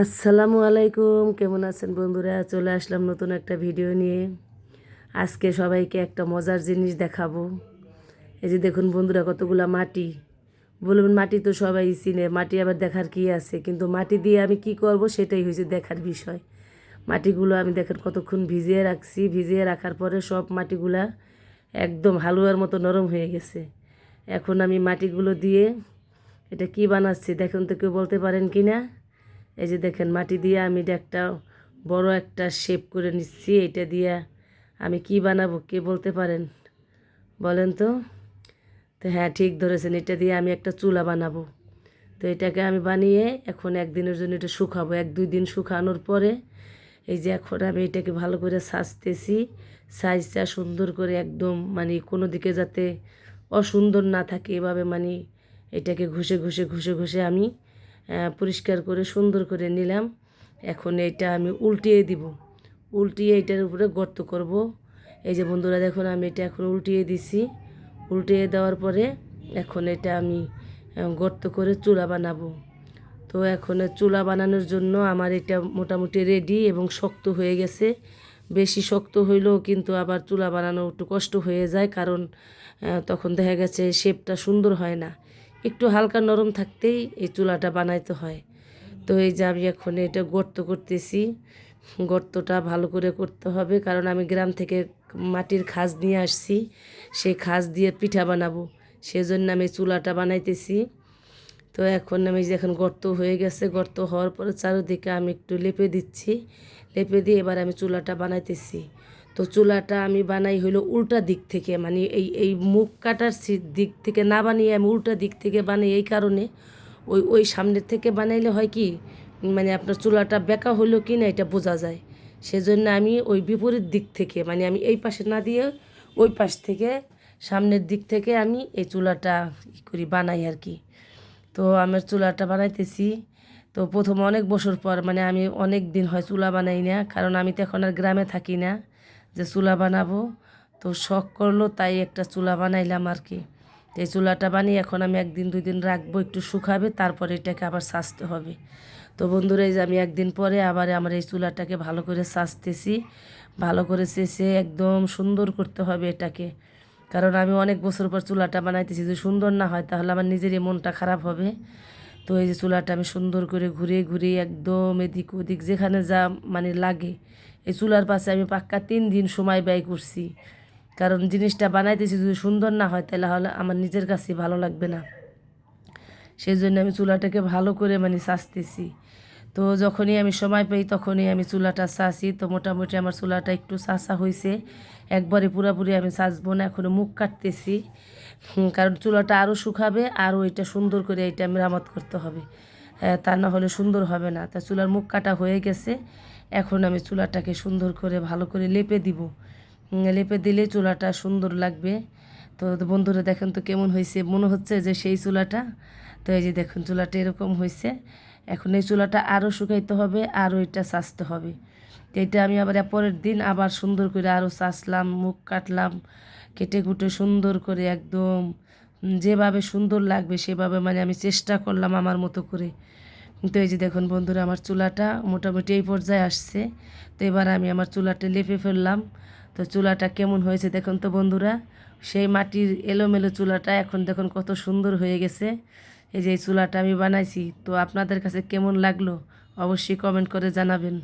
আসসালামু আলাইকুম। কেমন আছেন বন্ধুরা? চলে আসলাম নতুন একটা ভিডিও নিয়ে। আজকে সবাইকে একটা মজার জিনিস দেখাবো। এই যে দেখুন বন্ধুরা, কতগুলা মাটি। বলবেন মাটি তো সবাই চিনে। মাটি আবার দেখার কি আছে? কিন্তু মাটি দিয়ে আমি কি করব সেটাই হয়েছে দেখার বিষয়। মাটিগুলো আমি দেখেন কতক্ষণ ভিজিয়ে রাখছি। ভিজিয়ে রাখার পরে সব মাটিগুলা একদম হালুয়ার মতো নরম হয়ে গেছে। এখন আমি মাটিগুলো দিয়ে এটা কি বানাচ্ছি দেখুন তো কেউ বলতে পারেন কি না এই যে দেখেন, মাটি দিয়ে আমি একটা বড় একটা শেপ করে নিচ্ছি, এটা দিয়ে আমি কি বানাবো কে বলতে পারেন? বলেন তো। তো হ্যাঁ ঠিক ধরেছেন, এটা দিয়ে আমি একটা চুলা বানাবো। তো এটাকে আমি বানিয়ে এখন একদিনের জন্য এটা শুকাবো। এক, দুই দিন শুকানোর পরে এই যে এখন আমি এটাকে ভালো করে সাজতেছি। সাইজটা সুন্দর করে একদম মানে কোনো দিকে যাতে অসুন্দর না থাকে, এভাবে মানে এটাকে ঘষে ঘষে ঘষে ঘষে আমি পরিষ্কার করে সুন্দর করে নিলাম। এখন এটা আমি উল্টিয়ে দিব। উল্টিয়ে এটার উপরে গর্ত করব। এই যে বন্ধুরা, দেখুন, আমি এটা এখন উল্টিয়ে দিছি। উল্টিয়ে দেওয়ার পরে এখন এটা আমি গর্ত করে চুলা বানাবো। তো এখন চুলা বানানোর জন্য আমার এটা মোটামুটি রেডি এবং শক্ত হয়ে গেছে। বেশি শক্ত হইলেও কিন্তু আবার চুলা বানানো একটু কষ্ট হয়ে যায় কারণ তখন দেখা গেছে শেপটা সুন্দর হয় না। একটু হালকা নরম থাকতেই এই চুলাটা বানাইতে হয়। তো এই যে আমি এখন এটা গর্ত করতেছি। গর্তটা ভালো করে করতে হবে কারণ আমি গ্রাম থেকে মাটির খাজ নিয়ে আসছি। সেই খাজ দিয়ে পিঠা বানাবো। সেজন্য আমি চুলাটা বানাইতেছি। তো এখন আমি যে এখন গর্ত হয়ে গেছে, গর্ত হওয়ার পরে চারিদিকে আমি একটু লেপে দিচ্ছি। লেপে দিয়ে এবার আমি চুলাটা বানাইতেছি। তো চুলাটা আমি বানাই হইল উল্টা দিক থেকে মানে এই এই মুখ কাটার দিক থেকে না বানিয়ে আমি উল্টা দিক থেকে বানাই এই কারণে। ওই ওই সামনের থেকে বানাইলে হয় কি মানে আপনার চুলাটা বেঁকা হলো কি না এটা বোঝা যায়। সেজন্য আমি ওই বিপরীত দিক থেকে মানে আমি এই পাশে না দিয়ে ওই পাশ থেকে সামনের দিক থেকে আমি এই চুলাটা ই করি বানাই আর কি। তো আমার চুলাটা বানাইতেছি। তো প্রথম অনেক বছর পর মানে আমি অনেক দিন হয় চুলা বানাই না, কারণ আমি তো এখন আর গ্রামে থাকি না। যে চুলা বানাবো। তো শখ করল, তাই একটা চুলা বানাইলাম আর কি এই চুলাটা বানিয়ে এখন আমি একদিন দুই দিন রাখব, একটু শুকাবে, তারপরে এটাকে আবার সাজতে হবে। তো বন্ধুরা, এই যে আমি একদিন পরে আবার আমার এই চুলাটাকে ভালো করে সাজতেছি। ভালো করে চেষে একদম সুন্দর করতে হবে এটাকে। কারণ আমি অনেক বছর পর চুলাটা বানাইতেছি, যদি সুন্দর না হয়, তাহলে আমার নিজেরই মনটা খারাপ হবে। তো এই যে চুলাটা আমি সুন্দর করে ঘুরে ঘুরে একদম এদিক ওদিক যেখানে যা মানে লাগে, এই চুলার পাশে আমি পাক্কা তিন দিন সময় ব্যয় করছি। কারণ জিনিসটা বানাইতেছি যদি সুন্দর না হয় তাহলে হলে আমার নিজের কাছে ভালো লাগবে না। সেই জন্য আমি চুলাটাকে ভালো করে মানে সাজতেছি। তো যখনই আমি সময় পাই তখনই আমি চুলাটা সাজি। তো মোটামুটি আমার চুলাটা একটু সাসা হয়েছে একবারে পুরাপুরি আমি সাজবো না এখনও মুখ কাটতেছি। কারণ চুলাটা আরও শুকাবে আরও এটা সুন্দর করে এটা মেরামত করতে হবে। তা না হলে সুন্দর হবে না। তা চুলার মুখ কাটা হয়ে গেছে। এখন আমি চুলাটাকে সুন্দর করে ভালো করে লেপে দিব। লেপে দিলে চুলাটা সুন্দর লাগবে। তো বন্ধুরা, দেখেন তো কেমন হয়েছে। মনে হচ্ছে যে সেই চুলাটা। তো এই যে দেখুন, চুলাটা এরকম হয়েছে। এখন এই চুলাটা আরও শুকাইতে হবে আরও এটা সাজতে হবে। তো এটা আমি আবার পরের দিন আবার সুন্দর করে আরও চাষলাম মুখ কাটলাম। কেটে কুটে সুন্দর করে একদম যেভাবে সুন্দর লাগবে সেভাবে মানে আমি চেষ্টা করলাম আমার মতো করে। তো এই যে দেখুন বন্ধুরা, আমার চুলাটা মোটামুটি এই পর্যায়ে আসছে। তো এবার আমি আমার চুলাটা লেপে ফেললাম। তো চুলাটা কেমন হয়েছে দেখুন তো বন্ধুরা, সেই মাটির এলোমেলো চুলাটা এখন দেখুন কত সুন্দর হয়ে গেছে। এই যে এই চুলাটা আমি বানাইছি, তো আপনাদের কাছে কেমন লাগল অবশ্যই কমেন্ট করে জানাবেন।